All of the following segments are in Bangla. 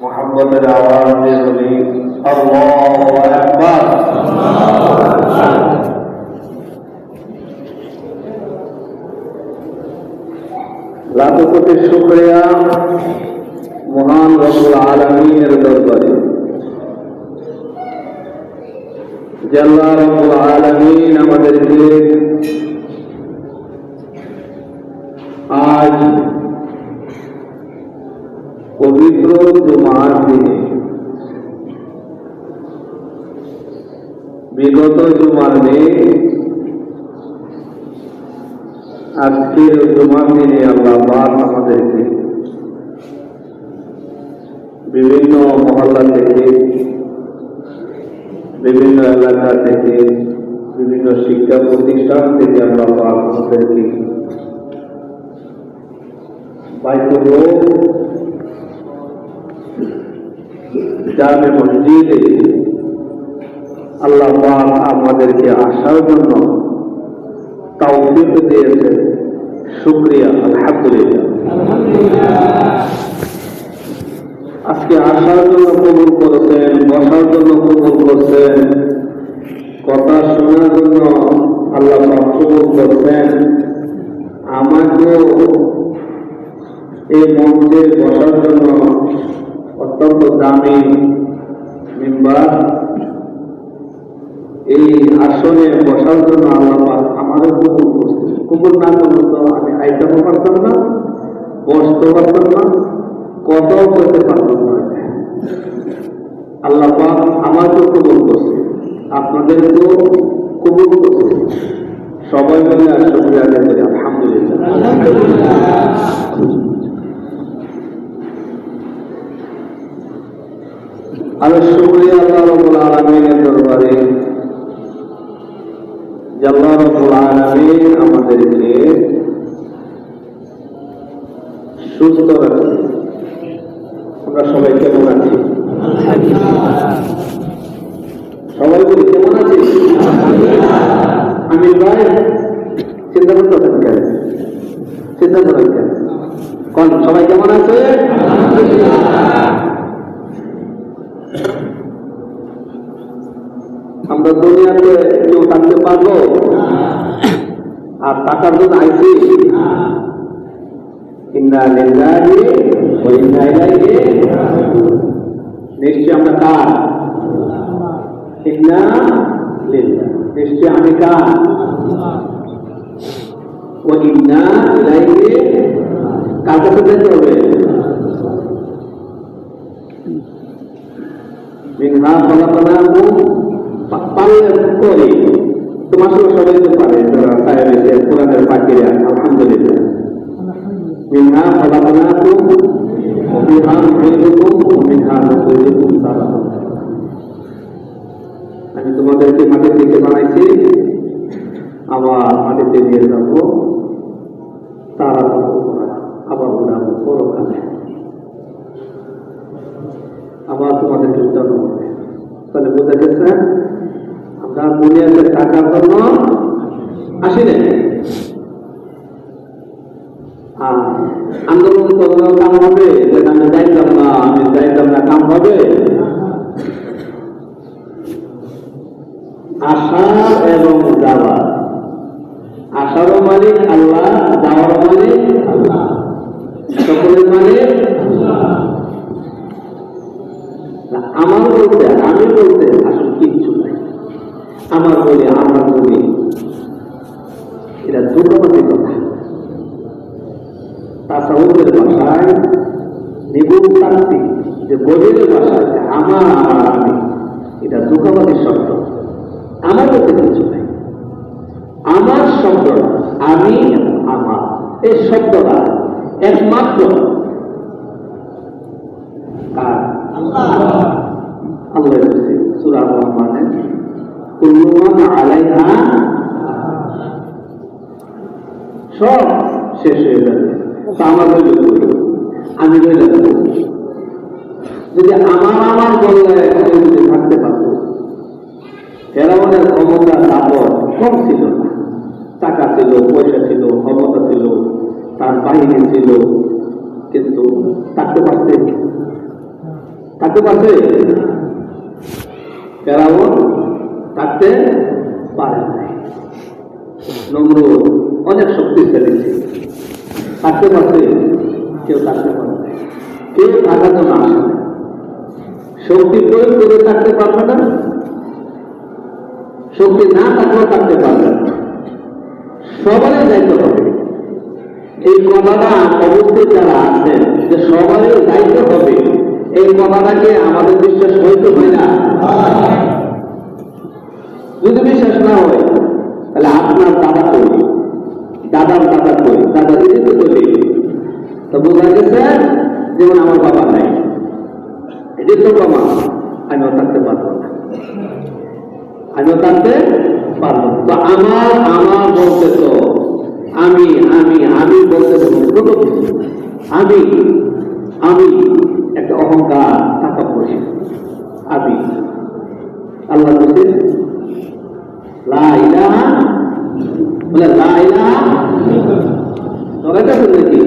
মোহাম্মদের আওয়াজ দিয়ে বলি আল্লাহু আকবার লাখ কোটি শুক্রিয়া মহান রব্বুল আলমিনের দরবারে যে আল্লাহ রব্বুল আলমিন আমাদেরকে আজ পবিত্র জুমার দিনে। বিগত জুমার দিনে, আজকের জুমার দিনে আল্লাহ পাক আমাদেরকে বিভিন্ন মহল্লা থেকে, বিভিন্ন এলাকা থেকে, বিভিন্ন শিক্ষা প্রতিষ্ঠান থেকে পাক আমাদেরকে বাইতুল জামে মসজিদে আল্লাহ আমাদেরকে আসার জন্য তৌফিক দিয়েছে শুক্রিয়া, আলহামদুলিল্লাহ। আজকে আসার জন্য কবুল করেছেন, বসার জন্য কবুল করছেন, কথা শোনার জন্য আল্লাহ কবুল করছেন। আমাকেও এই মঞ্চে বসার জন্য অত্যন্ত দামি মেম্বার। এই আসনে বসার জন্য আল্লাহ আমাদের কবুল করছে কবুল না করলে তো আমি আইতেও পারতাম না, বসতেও পারতাম না, কথাও করতে পারতাম না। আল্লাহ আমাকেও কবুল করছে, আপনাদেরকেও কবুল করছে। সবাই মিলে আর আদায় করি আলহামদুলিল্লাহ। আমি শুক্রিয়া আল্লাহ রবুল আলমিনের দরবারে আল্লাহ রবুল আলমিন আমাদেরকে সুস্থ রাখে আমরা সবাই কেমন আছি? সবাই বলি, কেমন আছি আমি ভাই চিন্তা করতেছেন কেন চিন্তা করেন কেন? কোন, সবাই কেমন আছে? আমরা দুনিয়াতে কেউ থাকতে পারব আর টাকার জন্য আইসি? নিশ্চয় আমরা কার? লিল্লাহ। নিশ্চয় আমি কার? ও ইন্না পারলে তোমার সঙ্গে সবাই তো পারে সাহেব এসে কোরআনের আলহামদুলিল্লাহ। আমি তোমাদেরকে মাটির দিকে বানাইছি, আবার মাটিতে নিয়ে যাব, তারা আবার উড়াবো পরকালে আবার তোমাদেরকে উঠানো তাহলে বোঝা গেছে টাকার জন্য আসি আন্দোলন করলেও কাম হবে? যে আমি যাইতাম না, আমি যাইতাম না, কাম হবে? আশা এবং যাওয়া। আশারও মালিক আল্লাহ যাওয়ার মালিক সকলের মালিক আমার বলতে, আমি বলতে আসলে কিচ্ছু নাই। আমার বলে আমার বলে। এটা দুর্গমতির কথা। তাসাউদের ভাষায় নিগুণ তাত্ত্বিক যে গভীরের ভাষায় আমার আমার আমি এটা দুঃখবাদীর শব্দ। আমার বলতে কিছু নাই। আমার শব্দটা আমি আমার এই শব্দটা একমাত্র শেষ হয়ে যাবে। তা আমার? আমি হইলে যদি আমার আমার বললে যদি থাকতে পারতো, ফেরাউনের ক্ষমতা তাপর কম ছিল না। টাকা ছিল, পয়সা ছিল, ক্ষমতা ছিল, তার বাহিনী ছিল, কিন্তু থাকতে পারতে? থাকতে পারছে ফেরাউন থাকতে পারে নাই। নমরুদ অনেক শক্তিশালী ছিল। থাকতে পারছে কেউ থাকতে পারে কেউ জন্য আসে। না শক্তি প্রয়োগ করে থাকতে পারবে না। শক্তি না থাকলেও থাকতে পারবে না। সবারই দায়িত্ব হবে। এই কথাটা অবশ্যই যারা আছেন, যে সবারই দায়িত্ব হবে, এই কথাটাকে আমাদের বিশ্বাস হইতে হয় না। যদি বিশ্বাস না হয়, তাহলে আপনার দাদা করি দাদার দাদা করি দাদা দিদি তো করি তো বোঝা গেছে যেমন আমার বাবা নাই, এটি তো বাবা আমিও থাকতে পারব আমিও থাকতে পারব তো আমার আমার বলতে তো আমি আমি আমি বলতে কিছু আমি আমি একটা অহংকার থাকা করি আমি, আল্লাহ বলছে লা ইলাহা, বলে লা ইলাহা তবে এটা শুনলে কি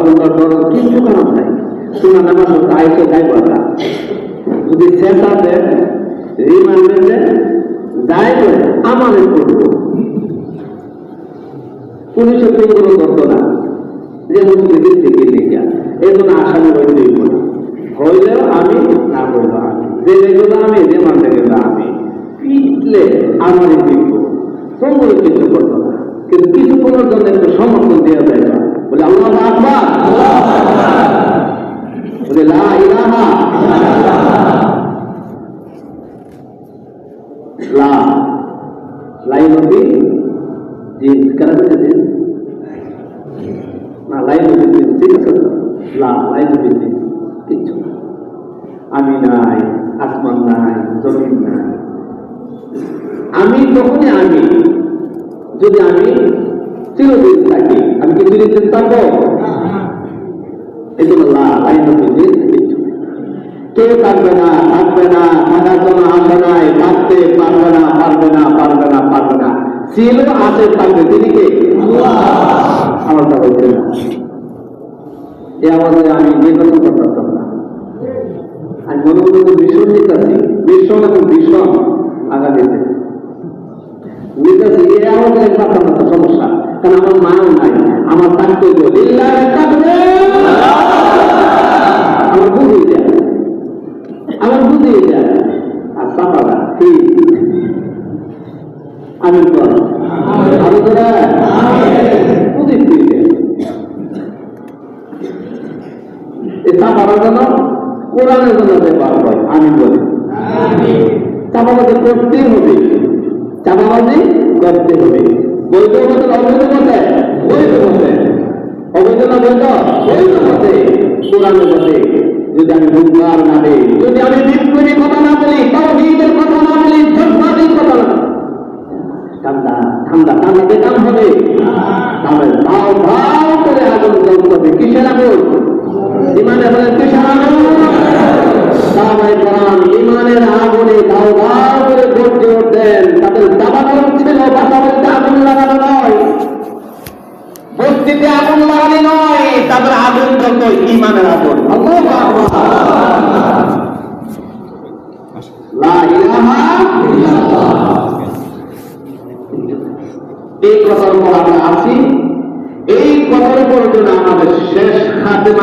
বাবারা তোমরা কিছু কারণ নাই। তোমার নামাজ আইসে বলা যদি রিমান্ডে যাই করে আমাদের করব। কোনো না। যে থেকে লিখিয়া এই জন্য আসামি হইব না। আমি না আমি। যে দেখল আমি, যে মানতে আমি। পিটলে আমারই দেখব তোমরা কিছু না। কিন্তু কিছু জন্য একটু সমর্থন দেওয়া যায় না। বলে, আল্লাহ আকবার। বলে, লা ইলাহা লা লাইন অফি জিন্স কেন বলছে জিন্স না লাইন অফি জিন্স ঠিক আছে লা লাইন অফি জিন্স কিচ্ছু আমি নাই, আসমান নাই, জমিন নাই। আমি তখনই আমি, যদি আমি চিরদিন থাকি, আমি কি চিরদিন থাকব? এই জন্য। কেউ থাকবে না থাকবে না থাকার জন্য আসে নাই, থাকতে পারবে না পারবে না পারবে না পারবে না। ছিল আছে থাকবে তিনি আমার হচ্ছে না। এ আমাদের আমি নির্বাচন করতে পারতাম না। আমি মনে মনে ভীষণ নিতেছি ভীষণ এবং ভীষণ নিতেছি এ আমাদের এক পারতাম সমস্যা কারণ আমার মাও নাই আমার তাকবীর। আমার বুঝিয়ে দেয় আমার আর ঠিক আমি আমি যেন কোরআনের জন্য ব্যবহার হয় আমি বলি। চাপাবাজি করতেই হবে। চাপাবাজি করতে হবে। বৈধ মতে অবৈধ মতে, বৈধ মতে। অবৈধ না বৈধ বৈধ মতে কোরআনের মতে। যদি আমি মুনকার না দেই, যদি আমি বিপ্লবী কথা না বলি, তাওহীদের কথা না বলি কথা না। ঠান্ডা ঠান্ডা ঠান্ডা বেকাম হবে। তাহলে ভাও ভাও করে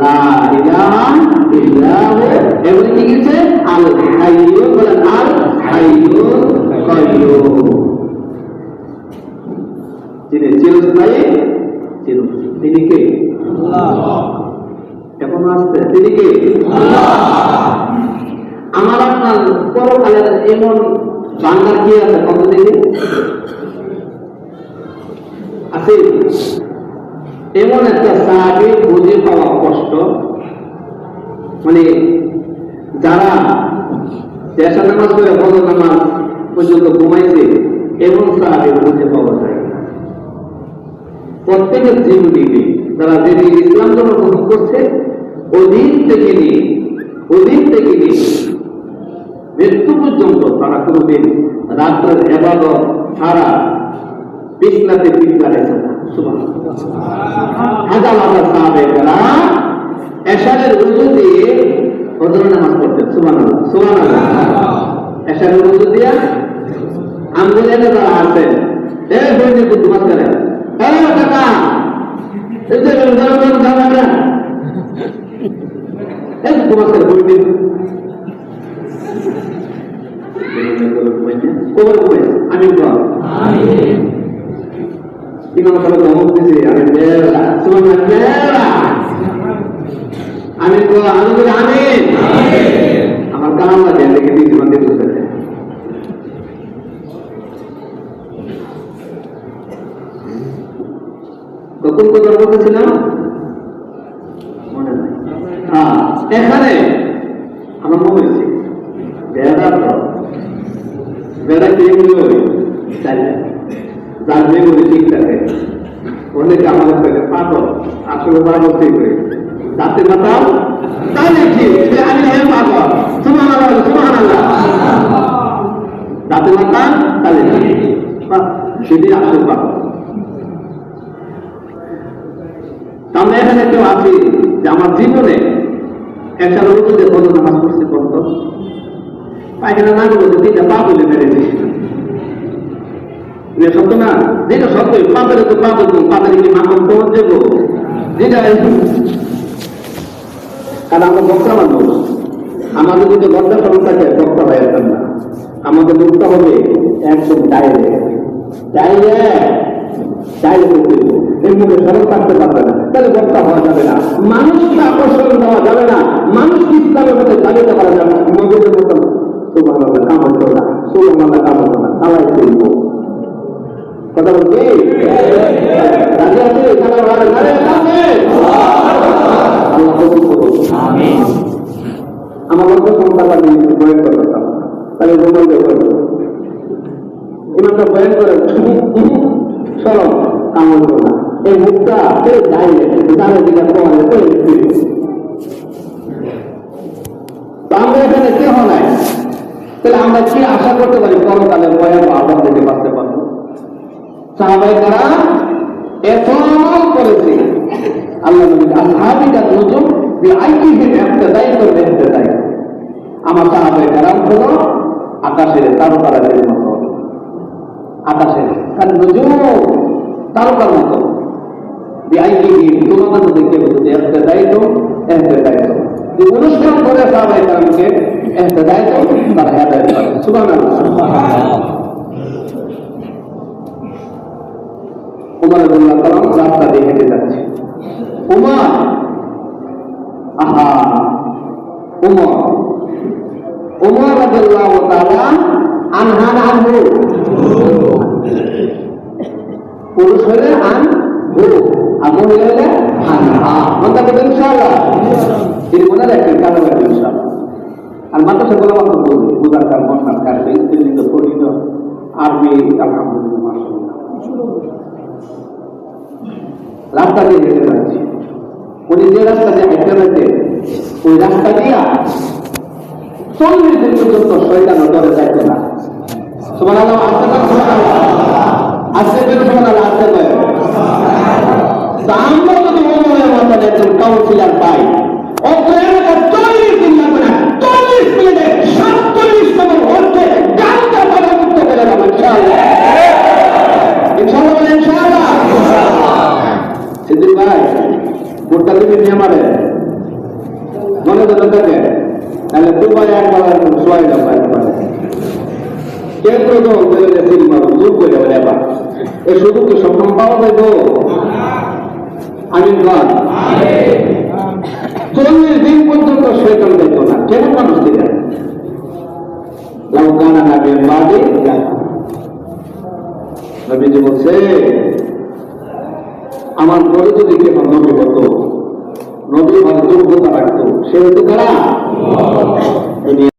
লা ইলাহা ইল্লাহু এরপরে কি এখন আসছে তিনি আমার আপনার পরকালের এমন বাংলার কি আছে কত দেখি আছে এমন একটা সাহাবি বুঝে পাওয়া কষ্ট। মানে যারা দেশা নামাজ করে ফজর নামাজ পর্যন্ত ঘুমাইছে, এমন সাহাবি খুঁজে পাওয়া যায় প্রত্যেকের জীবনীকে তারা যেদিন ইসলাম ধর্ম গ্রহণ করছে, ওদিন থেকে নিয়ে, ওদিন থেকে নিয়ে মৃত্যু পর্যন্ত তারা কোনোদিন রাত্রের এবাদত ছাড়া বিছনাতে পিছলা রেখে না। হাজার হাজার সাহাবেরা এশারের উজু দিয়ে ফজর নামাজ পড়তেন সুবহানাল্লাহ সুবহানাল্লাহ এশারের উজু দিয়ে আঙ্গুলের যারা আছেন এ বইনি মাস করে এ কাকা এই যে রমজান রমজান না এই মাস করে বইনি আমি ইমাম সাহেব ধমক দিছে আমি বেলা আমি তো আমি বলি আমিন। আমার কাম লাগে দেখে দিয়েছি মানে বুঝতে কখন কথা বলতেছিলাম মনে নাই। হ্যাঁ এখানে। আমার মনে হয়েছে বেড়া বেড়া কে ওই যার মেমোরি ঠিক থাকে অনেকে আমাদের থেকে পাগল আসলে পাগল ঠিক করে দাঁতে মাতাল তাহলে ঠিক আমি হ্যাঁ পাগল সুমান আল্লাহ দাঁতে মাতাল তাহলে সেটি আসল পাগল আমরা এখানে কেউ আছি যে আমার জীবনে একটা লোক যে কত নামাজ পড়ছে কত পায়খানা না করব তিনটা পা বলে মেরেছি সত্য না? যেটা সত্য পাতারে তো পাতা তো পাতারে কি মাখন কোন দেবো? যেটা কারণ আমরা বক্তা মানুষ আমাদের যদি লজ্জা সরম থাকে, বক্তা হয়ে যেতাম না। আমাদের মুখটা হবে একদম ডাইরেক্ট। ডাইরেক্ট। ডাইরেক্ট এর মুখে সরম থাকতে পারবে না। তাহলে বক্তা হওয়া যাবে না। মুখটা এই দাঁড়িয়ে দাঁড়িয়ে দিকে তোমাদের করে তো আমরা এখানে কেহ নাই তাহলে আমরা কি আশা করতে পারি পরকালে ভয়াবহ আবার থেকে বাঁচতে পারব সাহাবাই তারা এত করেছে আল্লাহ নবী আসহাবিকা নজুম বিআইহিম ইবতিদাই তো ইবতিদাই আমার সাহাবাই কারাম হলো আকাশের তারকাদের মতো আকাশের কারণ নজুম তারকার মতো। বিআইহিম তোমাদের মধ্যে কে বলছে ইবতিদাই তো ইবতিদাই তো যে অনুষ্ঠান করে সাহাবাই কারামকে ইবতিদাই তারা হেদায়েত করে সুবহানাল্লাহ। উমর আব্দুল্লাহ কালাম রাস্তা দিয়ে হেঁটে যাচ্ছে। উমর, আহা, উমর। উমর আব্দুল্লাহ তাআলা আনহান আনহু পুরুষ হলে আন হু বলবেন ইনশাআল্লাহ তিনি মনে রাখেন কেন রাখবেন ইনশাআল্লাহ আর মাদ্রাসা বলে মাত্র বলবে বুধার কার মন্নার কার স্ত্রীলিঙ্গ পরিণত আরবি আলহামদুলিল্লাহ রাস্তা দিয়ে হেঁটে যাচ্ছে উনি যে রাস্তা দিয়ে হেঁটে যাচ্ছে ওই রাস্তা দিয়া না আসতে আল্লাহ আসতে পারে তা আমরা যদি মনোনয়ন মন্ডলে একজন কাউন্সিলার পাই ভোটটা দিবি আমারে মনে তো থাকে তাহলে দুবার একবার সোয়াই দাও একবার কে প্রথম বলে যে তিন মাস দূর করে এবার এ শুধু কি সম্মান পাওয়া যায় আমিন গান চল্লিশ দিন পর্যন্ত শৈতন দিত না। কেমন মানুষ দিলেন লঙ্কানা নামের বাদে নবীজি বলছে আমার ঘরে যদি কেউ নবী হতো নবী মানে যোগ্যতা রাখতো সে হতো কারা?